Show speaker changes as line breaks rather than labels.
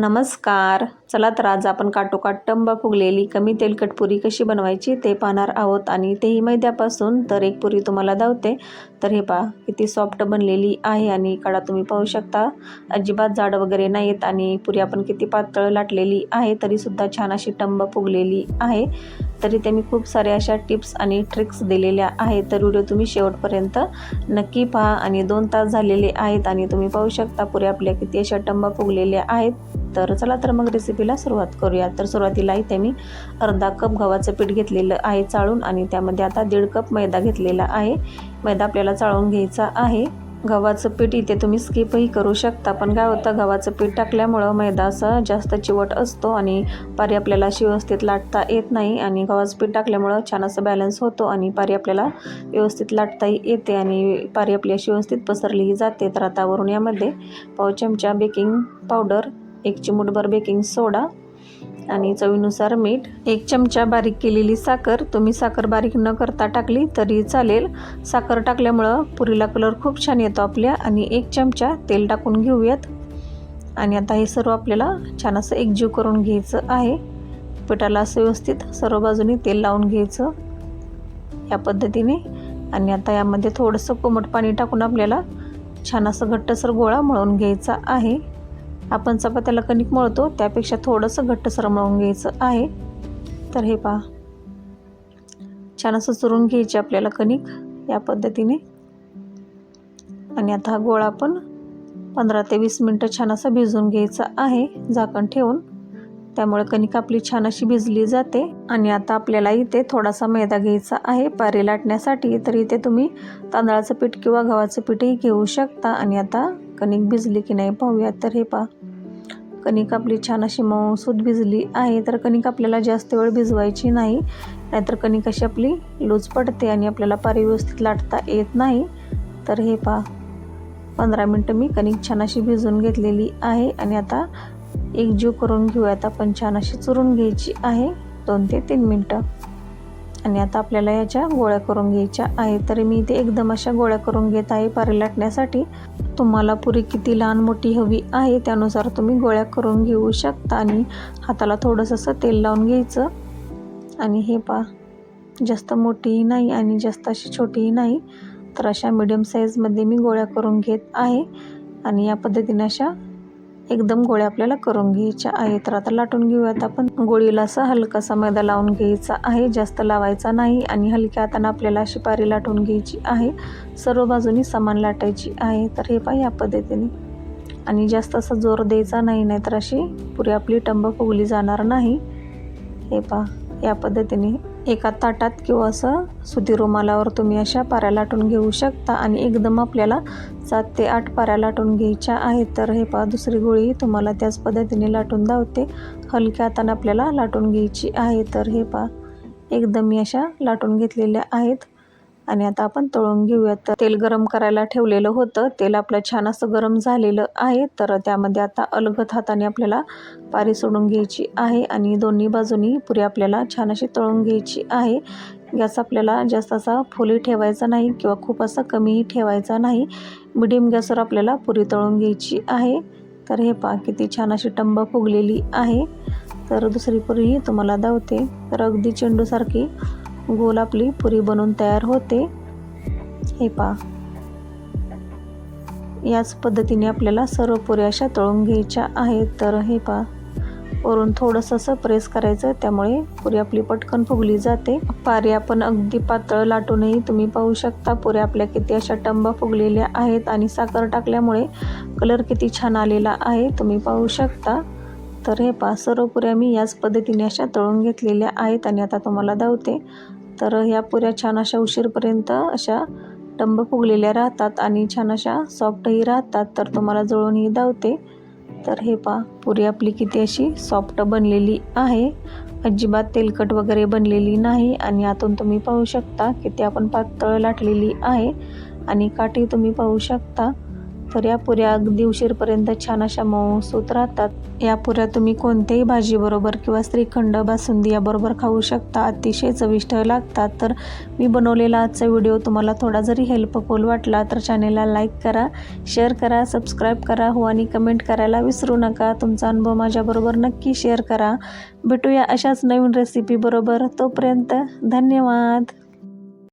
नमस्कार. चला तर आज आपण काटोकाट टंब फुगलेली कमी तेलकट पुरी कशी बनवायची ते पाहणार आहोत आणि तेही मैद्यापासून तर एक पुरी तुम्हाला धावते तर हे पहा किती सॉफ्ट बनलेली आहे आणि कडा तुम्ही पाहू शकता. अजिबात जाड वगैरे नाहीत आणि पुरी आपण किती पातळ लाटलेली आहे तरीसुद्धा छान अशी टंब फुगलेली आहे. तरी ते मी खूप साऱ्या अशा टिप्स आणि ट्रिक्स दिलेल्या आहेत. तर व्हिडिओ तुम्ही शेवटपर्यंत नक्की पहा आणि दोन तास झालेले आहेत आणि तुम्ही पाहू शकता पुऱ्या आपल्या किती अशा टंबा फुगलेल्या आहेत. तर चला तर मग रेसिपीला सुरुवात करूया. तर सुरुवातीला इथे मी अर्धा कप गव्हाचं पीठ घेतलेलं आहे चाळून आणि त्यामध्ये आता दीड कप मैदा घेतलेला आहे. मैदा आपल्याला चाळून घ्यायचा आहे. गव्हाचं पीठ इथे तुम्ही स्किपही करू शकता पण काय होतं गव्हाचं पीठ टाकल्यामुळं मैदा असा जास्त चिवट असतो आणि पारी आपल्याला अशी व्यवस्थित लाटता येत नाही आणि गव्हाचं पीठ टाकल्यामुळं छान असं बॅलन्स होतो आणि पारी आपल्याला व्यवस्थित लाटताही येते आणि पारी आपली अशी व्यवस्थित पसरलीही जाते. तर आता वरून यामध्ये पाव चमचा बेकिंग पावडर एक चिमूटभर बेकिंग सोडा आणि चवीनुसार मीठ. एक चमचा बारीक केलेली साखर. तुम्ही साखर बारीक न करता टाकली तरी चालेल. साखर टाकल्यामुळं पुरीला कलर खूप छान येतो आपल्या. आणि एक चमचा तेल टाकून घेऊयात. आणि आता हे सर्व आपल्याला छान असं एकजीव करून घ्यायचं आहे. पिठाला असं व्यवस्थित सर्व बाजूनी तेल लावून घ्यायचं या पद्धतीने. आणि आता यामध्ये थोडंसं कोमट पाणी टाकून आपल्याला छान असं घट्टसर गोळा मळून घ्यायचा आहे. आपण चपात्याला कणिक मळतो त्यापेक्षा थोडंसं घट्टसर मळून घ्यायचं आहे. तर हे पहा. छान असं चुरून घ्यायचे आपल्याला कणिक या पद्धतीने. आणि आता हा गोळा आपण पंधरा ते वीस मिनटं छान असं भिजवून घ्यायचा आहे झाकण ठेवून. त्यामुळे कणिक आपली छान अशी भिजली जाते. आणि आता आपल्याला इथे थोडासा मैदा घ्यायचा आहे पारी लाटण्यासाठी. तर इथे तुम्ही तांदळाचं पीठ किंवा गव्हाचं पीठही घेऊ शकता. आणि आता कणिक भिजली की नाही पाहूयात. तर हे पहा. कणिक आपली छान अशी मऊसूद भिजली आहे तर कणिक आपल्याला जास्त वेळ भिजवायची नाही. नाहीतर कणिक अशी आपली लूज पडते आणि आपल्याला पारी व्यवस्थित लाटता येत नाही. तर हे पहा. पंधरा मिनटं मी कणिक छान अशी भिजवून घेतलेली आहे आणि आता एक जीव करून घेऊयात. आपण छान अशी चुरून घ्यायची आहे. दोन ते तीन मिनटं. आणि आता आपल्याला याच्या गोळ्या करून घ्यायच्या आहे तरी मी इथे एकदम अशा गोळ्या करून घेत आहे. पारी लाटण्यासाठी. तुम्हाला पुरी किती लहान मोठी हवी आहे त्यानुसार तुम्ही गोळ्या करून घेऊ शकता आणि हाताला थोडंसं असं तेल लावून घ्यायचं. आणि हे पा जास्त मोठीही नाही आणि जास्त अशी छोटीही नाही तर अशा मिडियम साईजमध्ये मी गोळ्या करून घेत आहे. आणि या पद्धतीने अशा एकदम गोळ्या आपल्याला करून घ्यायच्या आहे तर आता लाटून घेऊयात आपण. गोळीला असा हलकासा मैदा लावून घ्यायचा आहे. जास्त लावायचा नाही आणि हलक्या हाताने आपल्याला अशी पारी लाटून घ्यायची आहे. सर्व बाजूनी समान लाटायची आहे. तर हे पहा या पद्धतीने. आणि जास्त असा जोर द्यायचा नाही नाहीतर अशी पुरी आपली टंब फुगली जाणार नाही. हे पहा या पद्धतीने. एका ताटात किंवा असं सुती रुमालावर तुम्ही अशा पाऱ्या लाटून घेऊ शकता. आणि एकदम आपल्याला सात ते आठ पाऱ्या लाटून घ्यायच्या आहेत. तर हे पहा दुसरी गोळी तुम्हाला त्याच पद्धतीने लाटून धावते हलक्या हाताने आपल्याला लाटून घ्यायची आहे. तर हे पहा एकदम मी अशा लाटून घेतलेल्या आहेत. आणि आता आपण तळून घेऊयात. तर तेल गरम करायला ठेवलेलं होतं. तेल आपलं छान असं गरम झालेलं आहे. तर त्यामध्ये आता अलगत हाताने आपल्याला पारी सोडून घ्यायची आहे आणि दोन्ही बाजूनी पुरी आपल्याला छान अशी तळून घ्यायची आहे. गॅस आपल्याला जास्त असा फुली ठेवायचा नाही किंवा खूप असा कमीही ठेवायचा नाही. मिडियम गॅसवर आपल्याला पुरी तळून घ्यायची आहे. तर हे पा किती छान अशी टंब फुगलेली आहे. तर दुसरी पुरीही तुम्हाला धावते तर अगदी चेंडूसारखी गोल आपली पुरी बनवून तयार होते. हे पहा. याच पद्धतीने आपल्याला सर्व पुऱ्या अशा तळून घ्यायच्या आहेत. तर हे पहा. वरून थोडंसं असं प्रेस करायचं त्यामुळे पुरी आपली पटकन फुगली जाते. पारी आपण अगदी पातळ लाटूनही तुम्ही पाहू शकता पुऱ्या आपल्या किती अशा टंबा फुगलेल्या आहेत आणि साखर टाकल्यामुळे कलर किती छान आलेला आहे तुम्ही पाहू शकता. तर हे पा सर्व पुऱ्या मी याच पद्धतीने अशा तळून घेतलेल्या आहेत आणि आता तुम्हाला धावते तर ह्या पुऱ्या छान अशा उशीरपर्यंत अशा टंब फुगलेल्या राहतात आणि छान अशा सॉफ्टही राहतात. तर तुम्हाला जळूनही धावते. तर हे पहा पुरी आपली किती अशी सॉफ्ट बनलेली आहे. अजिबात तेलकट वगैरे बनलेली नाही आणि आतून तुम्ही पाहू शकता किती आपण पातळ लाटलेली आहे. आणि काठी तुम्ही पाहू शकता. तर या पुऱ्या अगदी उशीरपर्यंत छान अशा मऊसूत राहतात. या पुऱ्या तुम्ही कोणत्याही भाजीबरोबर किंवा श्रीखंड बासुंदी याबरोबर खाऊ शकता. अतिशय चविष्ट लागतात. तर मी बनवलेला आजचा व्हिडिओ तुम्हाला थोडा जरी हेल्पफुल वाटला तर चॅनेलला लाईक करा शेअर करा सबस्क्राईब करा हो आणि कमेंट करायला विसरू नका. तुमचा अनुभव माझ्याबरोबर नक्की शेअर करा. भेटूया अशाच नवीन रेसिपीबरोबर तोपर्यंत धन्यवाद.